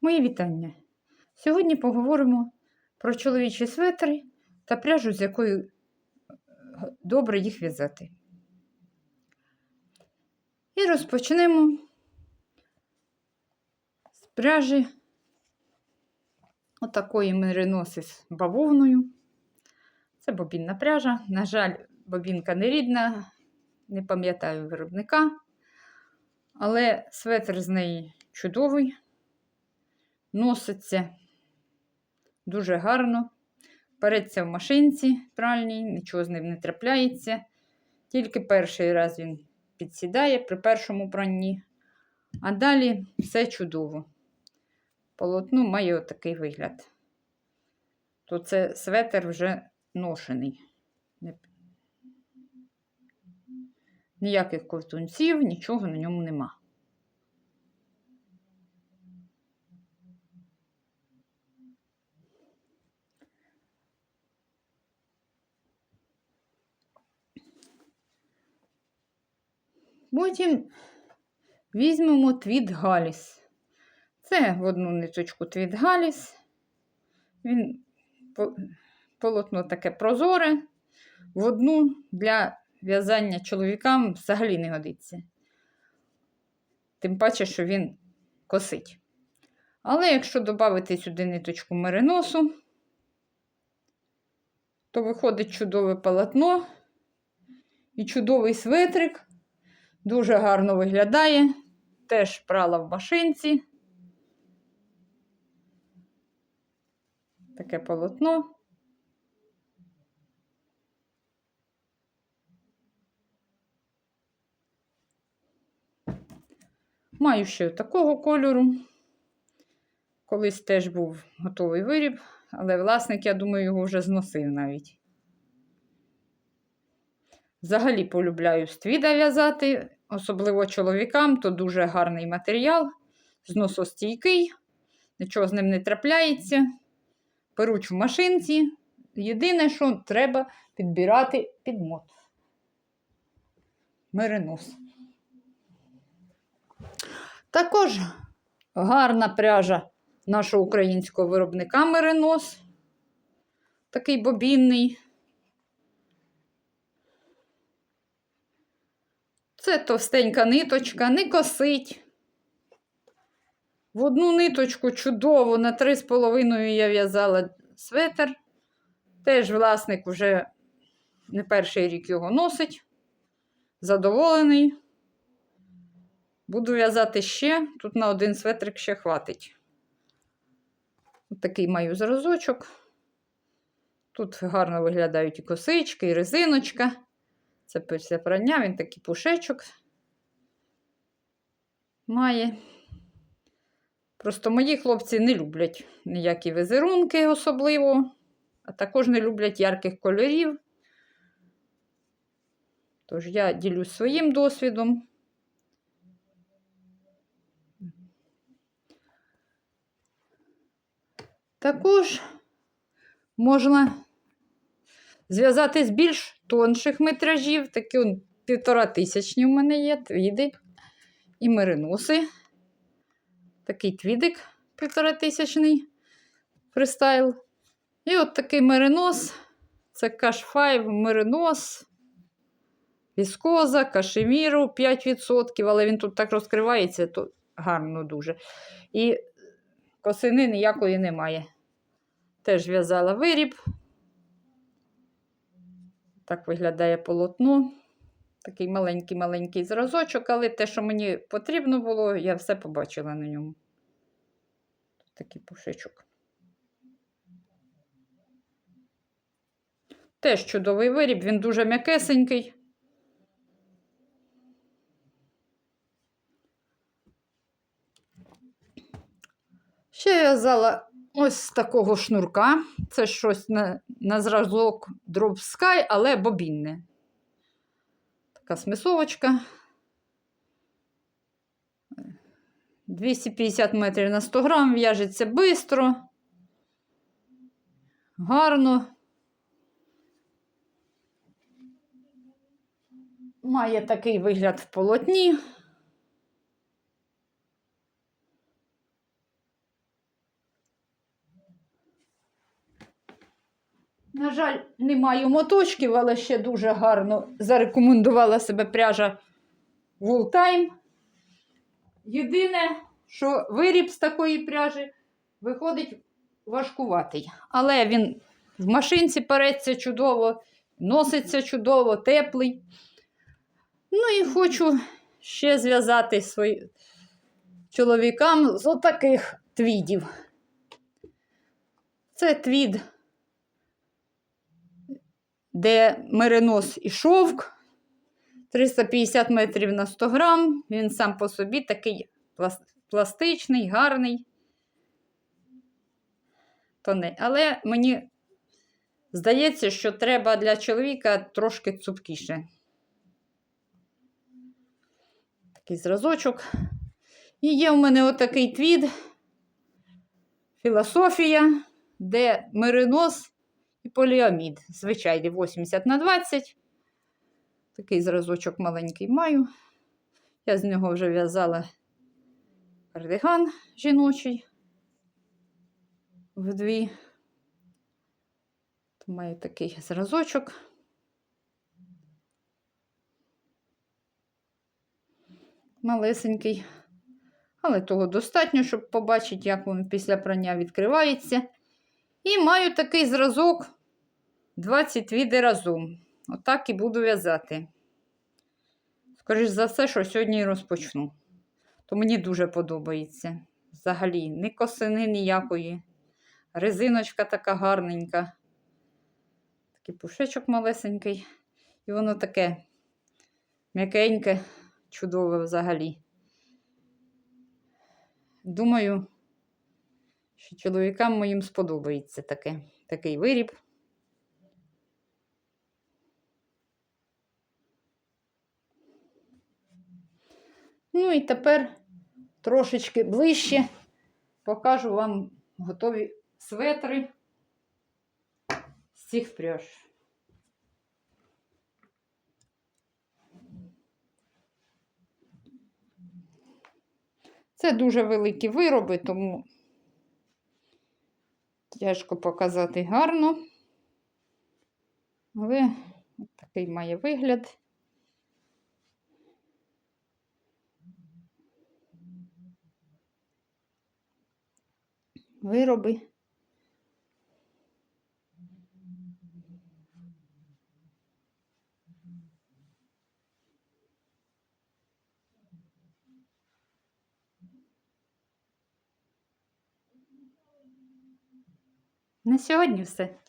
Мої вітання. Сьогодні поговоримо про чоловічі светри та пряжу, з якою е, добре їх в'язати. І розпочнемо з пряжі отакої мериноси з бавовною. Це бобінна пряжа. На жаль, бобінка не рідна, не пам'ятаю виробника, але светр з неї чудовий носиться дуже гарно. Переться в машинці пральній, нічого з ним не трапляється. Тільки перший раз він підсідає при першому пранні, а далі все чудово. Полотно має отакий вигляд. То це светер вже ношений. Ніяких ковтунців, нічого на ньому нема. Потім візьмемо твіт Галіс. Це в одну ниточку твіт Галіс. Він полотно таке прозоре, в одну для в'язання чоловікам взагалі не годиться. Тим паче, що він косить. Але якщо додати сюди ниточку мериносу, то виходить чудове полотно і чудовий светрик. Дуже гарно виглядає. Теж прала в машинці. Таке полотно. Маю ще такого кольору. Колись теж був готовий виріб, але власник, я думаю, його вже зносив навіть. Взагалі полюбляю ствіда в'язати, особливо чоловікам, то дуже гарний матеріал, зносостійкий, нічого з ним не трапляється. Перуч в машинці. Єдине, що треба підбирати підмот. Меринос. Також гарна пряжа нашого українського виробника меринос. Такий бобінний. Це товстенька ниточка, не косить. В одну ниточку чудово, на 3,5 я в'язала светр. Теж власник вже не перший рік його носить. Задоволений. Буду в'язати ще, тут на один светрик ще хватить. Ось такий маю зразочок. Тут гарно виглядають і косички, і резиночка. Це після прання, він такий пушечок має. Просто мої хлопці не люблять ніякі візерунки особливо, а також не люблять ярких кольорів. Тож я ділюсь своїм досвідом. Також можна зв'язати з більш тонших метражів, такі он півтора тисячні в мене є твіди і мериноси. Такий твідик півтора тисячний фристайл. І от такий меринос. Це Cash 5 меринос, віскоза, кашеміру 5%, але він тут так розкривається, то гарно дуже. І косини ніякої немає. Теж в'язала виріб. Так виглядає полотно. Такий маленький-маленький зразочок, але те, що мені потрібно було, я все побачила на ньому. Тут Такий пушечок. Теж чудовий виріб, він дуже м'якесенький. Ще я в'язала ось такого шнурка. Це щось на на зразок Sky, але бобінне. Така смисовочка. 250 метрів на 100 грам, в'яжеться швидко, гарно. Має такий вигляд в полотні. На жаль, не маю моточків, але ще дуже гарно зарекомендувала себе пряжа Wool Time. Єдине, що виріб з такої пряжі виходить важкуватий. Але він в машинці переться чудово, носиться чудово, теплий. Ну і хочу ще зв'язати свої чоловікам з отаких твідів. Це твід, де меринос і шовк. 350 метрів на 100 грам. Він сам по собі такий пластичний, гарний. Але мені здається, що треба для чоловіка трошки цупкіше. Такий зразочок. І є в мене отакий твід, філософія, де меринос і поліамід. Звичайний 80 на 20. Такий зразочок маленький маю. Я з нього вже в'язала кардиган жіночий вдві. Маю такий зразочок. Малесенький. Але того достатньо, щоб побачити, як він після прання відкривається. І маю такий зразок 20 віди разом. Отак і буду в'язати. Скоріш за все, що сьогодні розпочну. То мені дуже подобається. Взагалі, ні косини ніякої. Резиночка така гарненька. Такий пушечок малесенький. І воно таке м'якеньке, чудове взагалі. Думаю, що чоловікам моїм сподобається таке, такий виріб. Ну і тепер трошечки ближче покажу вам готові светри з цих пряж. Це дуже великі вироби, тому тяжко показати гарно. Але такий має вигляд. Вироби. На сьогодні все.